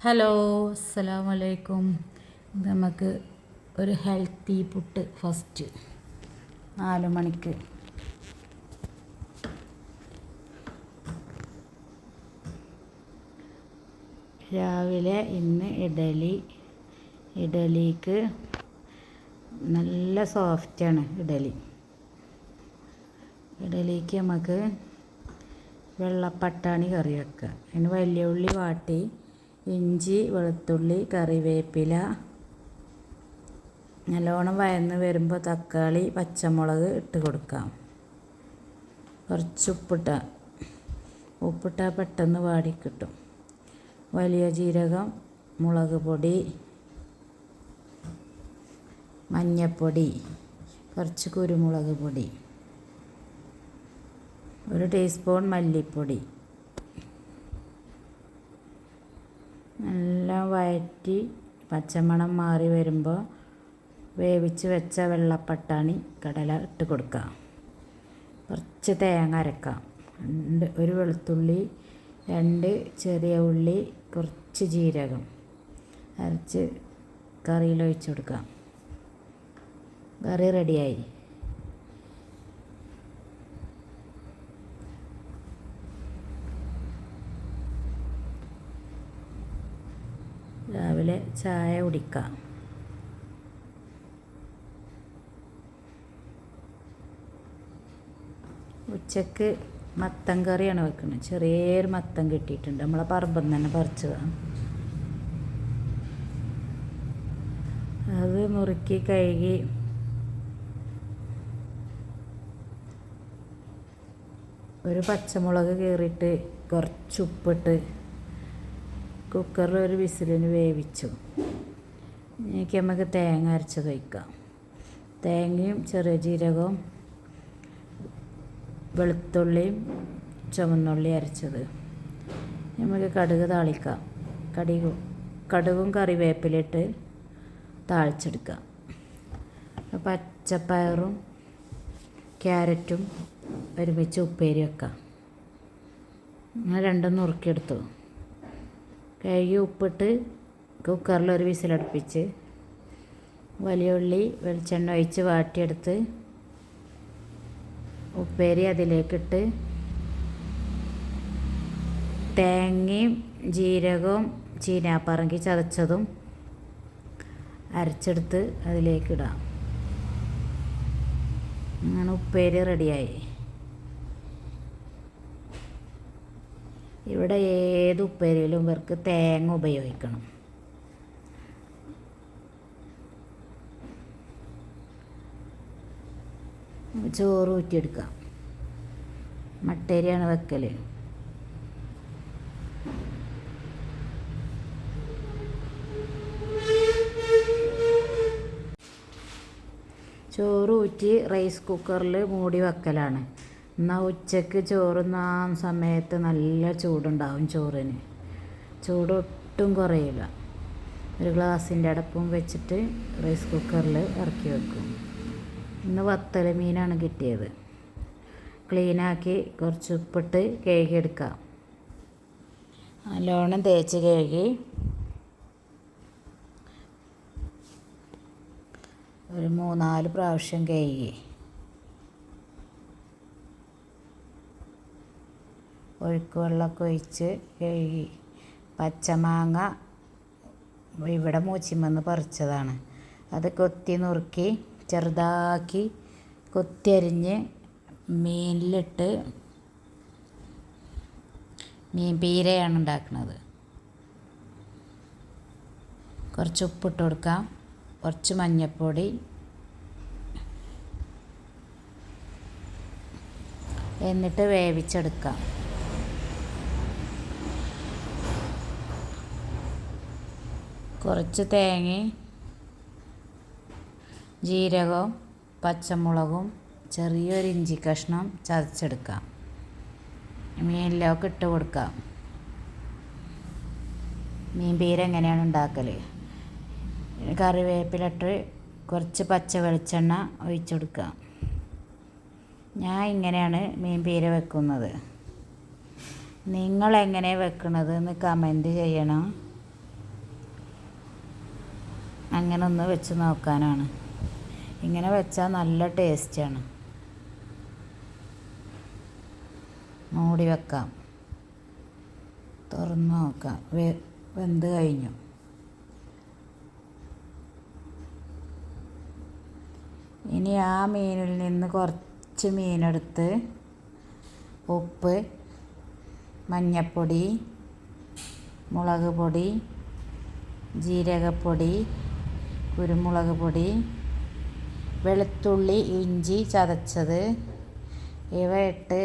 Hello അസ്സലാമു അലൈക്കും നമുക്ക് ഒരു ഹെൽത്തി പുട്ട് ഫസ്റ്റ് നാല് മണിക്ക്. രാവിലെ ഇന്ന് ഇഡലി. ഇഡലിക്ക് നല്ല സോഫ്റ്റാണ് ഇഡലി. ഇഡലിക്ക് നമുക്ക് വെള്ളപ്പട്ടാണി കറി വെക്കുക. അതിന് വലിയ ഉള്ളി വാട്ടി ഇഞ്ചി വെളുത്തുള്ളി കറിവേപ്പില. നല്ലോണം വയന്ന് വരുമ്പോൾ തക്കാളി പച്ചമുളക് ഇട്ട് കൊടുക്കാം. കുറച്ച് ഉപ്പിട്ട. ഉപ്പിട്ടാൽ പെട്ടെന്ന് വാടിക്കിട്ടും വലിയ ജീരകം മുളക് പൊടി മഞ്ഞൾപ്പൊടി കുറച്ച് കുരുമുളക് പൊടി ഒരു ടീസ്പൂൺ മല്ലിപ്പൊടി. നല്ല വഴറ്റി പച്ചമണം മാറി വരുമ്പോൾ വേവിച്ച് വെച്ച വെള്ളപ്പട്ടാണി കടല ഇട്ട് കൊടുക്കുക കുറച്ച് തേങ്ങ അരക്കാം. രണ്ട് ഒരു വെളുത്തുള്ളി രണ്ട് ചെറിയ ഉള്ളി കുറച്ച് ജീരകം. അരച്ച് കറിയിൽ ഒഴിച്ച് കൊടുക്കാം. കറി റെഡിയായി രാവിലെ ചായ കുടിക്കാം. ഉച്ചയ്ക്ക് മത്തൻ കറിയാണ് വെക്കുന്നത്. ചെറിയൊരു മത്തൻ കിട്ടിയിട്ടുണ്ട്. നമ്മളെ പറമ്പിൽ നിന്ന് തന്നെ പറിച്ചതാണ് അത് മുറുക്കി കഴുകി ഒരു പച്ചമുളക് കീറിയിട്ട് കുറച്ച് ഉപ്പിട്ട് കുക്കറിൽ ഒരു വിസിലിന് വേവിച്ചു. എനിക്ക് നമുക്ക് തേങ്ങ അരച്ചത് വയ്ക്കാം തേങ്ങയും ചെറിയ ജീരകവും വെളുത്തുള്ളിയും ചുമന്നുള്ളി അരച്ചത്. നമുക്ക് കടുക് താളിക്കാം. കടുക് കടുകും കറിവേപ്പിലിട്ട് താളിച്ചെടുക്കാം. പച്ചപ്പയറും ക്യാരറ്റും ഒരുമിച്ച് ഉപ്പേരി വെക്കാം. രണ്ടും നുറുക്കിയെടുത്തു. കഴുകി ഉപ്പിട്ട് കുക്കറിൽ ഒരു വിസിലടുപ്പിച്ച് വലിയ ഉള്ളി വെളിച്ചെണ്ണ ഒഴിച്ച് വാട്ടിയെടുത്ത് ഉപ്പേരി അതിലേക്കിട്ട് തേങ്ങയും ജീരകവും ചീനാപ്പറങ്കി ചതച്ചതും അരച്ചെടുത്ത് അതിലേക്കിടാം. അങ്ങനെ ഉപ്പേരി റെഡിയായി. ഇവിടെ ഏത് ഉപ്പേരിയിലും ഇവർക്ക് തേങ്ങ ഉപയോഗിക്കണം. ചോറ് ഊറ്റിയെടുക്കാം മട്ടേരിയാണ് വെക്കൽ ചോറ് ഊറ്റി റൈസ് കുക്കറിൽ മൂടി വെക്കലാണ്. എന്നാൽ ഉച്ചയ്ക്ക് ചോറുന്നാൻ സമയത്ത് നല്ല ചൂടുണ്ടാവും ചോറിന്. ചൂട് ഒട്ടും കുറയില്ല ഒരു ഗ്ലാസിന്റെ അടപ്പും വെച്ചിട്ട് റൈസ് കുക്കറിൽ ഇറക്കി വെക്കും. ഇന്ന് വത്തല മീനാണ് കിട്ടിയത്. ക്ലീനാക്കി കുറച്ച് ഉപ്പിട്ട് കഴുകിയെടുക്കാം നല്ലോണം തേച്ച് കഴുകി. ഒരു മൂന്നാൽ പ്രാവശ്യം കഴുകി. ഒഴുക്ക് വെള്ളമൊക്കെ ഒഴിച്ച് കഴുകി. പച്ചമാങ്ങ ഇവിടെ മൂച്ചിമെന്ന് പറിച്ചതാണ്. അത് കൊത്തി നുറുക്കി ചെറുതാക്കി കൊത്തിയരിഞ്ഞ് മീനിലിട്ട് മീൻ പീരയാണ് ഉണ്ടാക്കുന്നത് കുറച്ച് ഉപ്പിട്ട് കൊടുക്കാം. കുറച്ച് മഞ്ഞൾപ്പൊടി. എന്നിട്ട് വേവിച്ചെടുക്കാം. കുറച്ച് തേങ്ങയും ജീരകവും പച്ചമുളകും ചെറിയൊരു ഇഞ്ചി കഷ്ണം ചതച്ചെടുക്കാം. മീനിലൊക്കെ ഇട്ട് കൊടുക്കാം. മീൻ പീര എങ്ങനെയാണ് ഉണ്ടാക്കൽ കറിവേപ്പിലിട്ട് കുറച്ച് പച്ച വെളിച്ചെണ്ണ ഒഴിച്ചു കൊടുക്കാം. ഞാൻ ഇങ്ങനെയാണ് മീൻ പീര വെക്കുന്നത്. നിങ്ങൾ എങ്ങനെ എന്ന് കമന്റ് ചെയ്യണം. അങ്ങനെ ഒന്ന് വെച്ച് നോക്കാനാണ്. ഇങ്ങനെ വെച്ചാൽ നല്ല ടേസ്റ്റാണ്. മൂടി വെക്കാം. തുറന്ന് നോക്കാം. വെന്ത് കഴിഞ്ഞു. ഇനി ആ മീനിൽ നിന്ന് കുറച്ച് മീനെടുത്ത് ഉപ്പ് മഞ്ഞപ്പൊടി മുളക് പൊടി ജീരകപ്പൊടി കുരുമുളക് പൊടി വെളുത്തുള്ളി ഇഞ്ചി ചതച്ചത്. ഇവ ഇട്ട്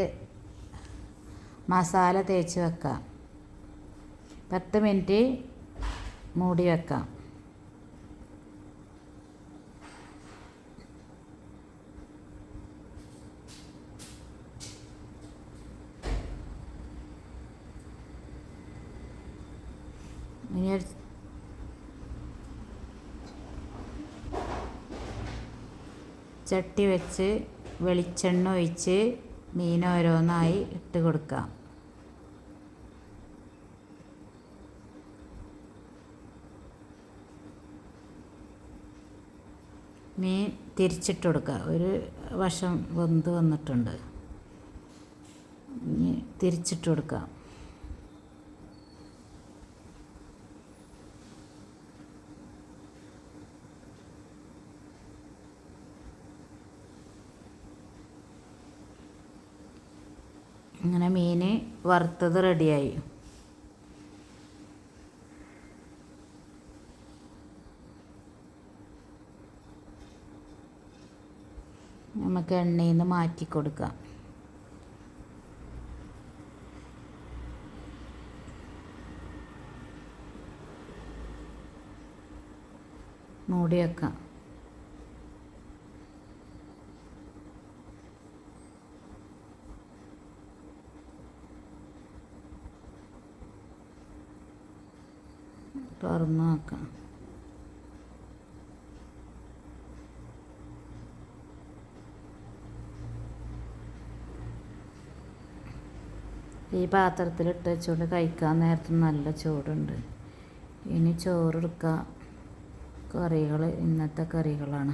മസാല തേച്ച് വെക്കാം. പത്ത് മിനിറ്റ് മൂടി വെക്കാം. ഇനി ചട്ടി വെച്ച് വെളിച്ചെണ്ണ ഒഴിച്ച് മീൻ ഓരോന്നായി ഇട്ട് കൊടുക്കാം. മീൻ തിരിച്ചിട്ട് കൊടുക്കുക ഒരു വശം വെന്ത് വന്നിട്ടുണ്ട്. ഇനി തിരിച്ചിട്ട് കൊടുക്കാം. അങ്ങനെ മീൻ വറുത്തത് റെഡിയായി. നമുക്ക് എണ്ണയിൽ നിന്ന് മാറ്റി കൊടുക്കാം. മൂടി വെക്കാം. തുറന്ന് ഈ പാത്രത്തിലിട്ട് വെച്ചുകൊണ്ട് കഴിക്കാൻ നേരത്തെ നല്ല ചൂടുണ്ട്. ഇനി ചോറെടുക്കുക കറികൾ ഇന്നത്തെ കറികളാണ്.